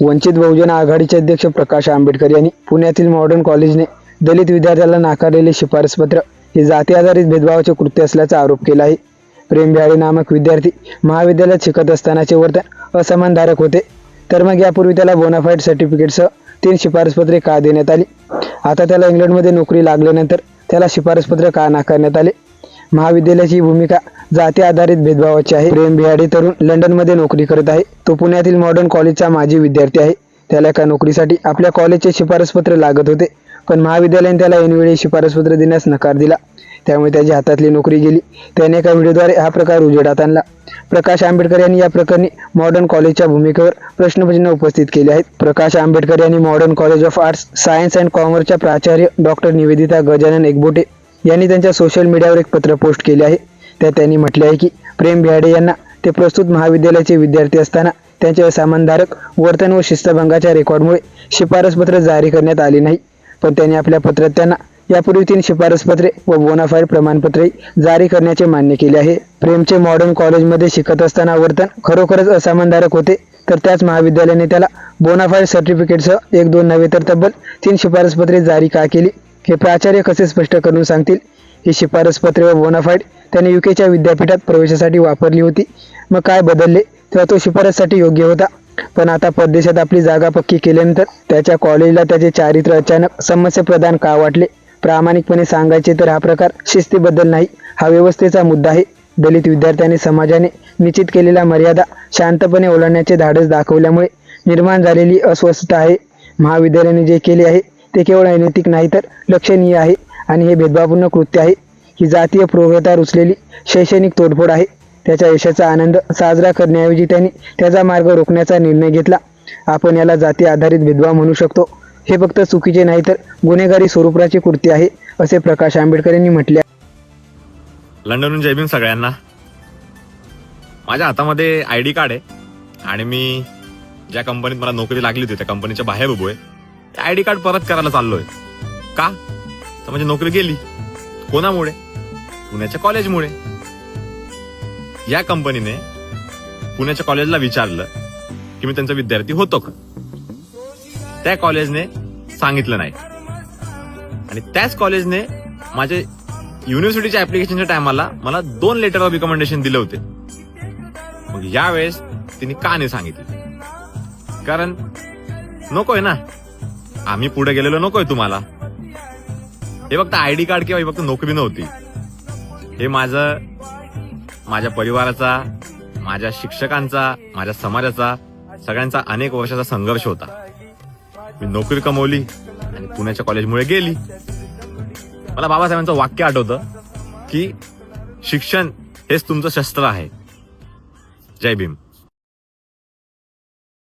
वंचित बहुजन आघाडीचे अध्यक्ष प्रकाश आंबेडकर यांनी पुण्यातील मॉडर्न कॉलेजने दलित विद्यार्थ्याला नाकारलेले शिफारसपत्र हे जाती आधारित भेदभावाचे कृत्य असल्याचा आरोप केला आहे. प्रेम नामक विद्यार्थी महाविद्यालयात शिकत असतानाचे वर्तन असमानधारक होते. तर मग यापूर्वी त्याला बोनाफाईड सर्टिफिकेटसह तीन शिफारसपत्रे का देण्यात आली? आता त्याला इंग्लंडमध्ये नोकरी लागल्यानंतर त्याला शिफारसपत्र का नाकारण्यात आले? महाविद्यालयाची भूमिका जाती आधारित भेदभावाचे आहे. प्रेम बिहाडी तरुण लंडनमध्ये नोकरी करत आहे. तो पुण्यातील मॉडर्न कॉलेजचा माजी विद्यार्थी आहे. त्याला एका नोकरीसाठी आपल्या कॉलेजचे शिफारसपत्र लागत होते. पण महाविद्यालयाने त्याला ऐनवेळी शिफारसपत्र देण्यास नकार दिला. त्यामुळे त्याच्या हातातली नोकरी गेली. त्याने एका व्हिडिओद्वारे हा प्रकार उजेडात आणला. प्रकाश आंबेडकर यांनी या प्रकरणी मॉडर्न कॉलेजच्या भूमिकेवर प्रश्नचिन्ह उपस्थित केले आहेत. प्रकाश आंबेडकर यांनी modern college of arts science and कॉमर्सच्या प्राचार्य डॉक्टर निवेदिता गजानन एकबोटे यांनी त्यांच्या सोशल मीडियावर एक पत्र पोस्ट केले आहे. त्यात त्यांनी म्हटले आहे की प्रेम भ्याडे यांना ते प्रस्तुत महाविद्यालयाचे विद्यार्थी असताना त्यांचे असामानधारक वर्तन व शिस्तभंगाच्या रेकॉर्डमुळे शिफारसपत्र जारी करण्यात आले नाही. पण त्यांनी आपल्या पत्रात त्यांना यापूर्वी तीन शिफारसपत्रे व बोनाफाईड प्रमाणपत्रे जारी करण्याचे मान्य केले आहे. प्रेमचे मॉडर्न कॉलेजमध्ये शिकत असताना वर्तन खरोखरच असामानधारक होते तर त्याच महाविद्यालयाने त्याला बोनाफाईड सर्टिफिकेटसह एक दोन नव्हे तर तब्बल तीन शिफारसपत्रे जारी का केली? हे प्राचार्य कसे स्पष्ट करून सांगतील? ही शिफारसपत्रे व बोनाफाईड त्याने युकेच्या विद्यापीठात प्रवेशासाठी वापरली होती. मग काय बदलले? तेव्हा तो शिफारससाठी योग्य होता. पण आता परदेशात आपली जागा पक्की केल्यानंतर त्याच्या कॉलेजला त्याचे चारित्र्य अचानक समस्या प्रदान का वाटले? प्रामाणिकपणे सांगायचे तर हा प्रकार शिस्तीबद्दल नाही. हा व्यवस्थेचा मुद्दा आहे. दलित विद्यार्थ्यांनी समाजाने निश्चित केलेल्या मर्यादा शांतपणे ओलांडण्याचे धाडस दाखवल्यामुळे निर्माण झालेली अस्वस्थता आहे. महाविद्यालयाने जे केले आहे ते केवळ अनैतिक नाही तर लक्षणीय आहे. आणि हे भेदभावपूर्ण कृत्य आहे. ही जातीय प्रोग्रता रुचलेली शैक्षणिक तोडफोड आहे. त्याच्या यशाचा आनंद साजरा करण्याऐवजी त्यांनी त्याचा मार्ग रोखण्याचा निर्णय घेतला. आपण याला जाती आधारित भेदभाव म्हणू शकतो. हे फक्त चुकीचे नाही तर गुन्हेगारी स्वरूपाचे कृत्य आहे असे प्रकाश आंबेडकर यांनी म्हटले लंडनहून जय भीम सगळ्यांना. माझ्या हातामध्ये आय डी कार्ड आहे आणि मी ज्या कंपनीत मला नोकरी लागली होती त्या कंपनीच्या बाहेर उभो आहे आय डी कार्ड परत करायला चाललोय. का? तर म्हणजे नोकरी गेली. कोणामुळे? पुण्याच्या कॉलेजमुळे. या कंपनीने पुण्याच्या कॉलेजला विचारलं की मी त्यांचा विद्यार्थी होतो का? त्या कॉलेजने सांगितलं नाही. आणि त्याच कॉलेजने माझे युनिव्हर्सिटीच्या ऍप्लिकेशनच्या टायमाला मला दोन लेटर ऑफ रिकमेंडेशन दिले होते. मग यावेळेस तिने का नाही सांगितलं? कारण नकोय ना. आम्ही पुढे गेलेलो नकोय तुम्हाला. हे फक्त आयडी कार्ड किंवा हे फक्त नोकरी नव्हती. हे माझं माझ्या परिवाराचा माझ्या शिक्षकांचा माझ्या समाजाचा सगळ्यांचा अनेक वर्षाचा संघर्ष होता. मी नोकरी कमवली आणि पुण्याच्या कॉलेजमुळे गेली. मला बाबासाहेबांचं वाक्य आठवतं की शिक्षण हेच तुमचं शस्त्र आहे. जय भीम.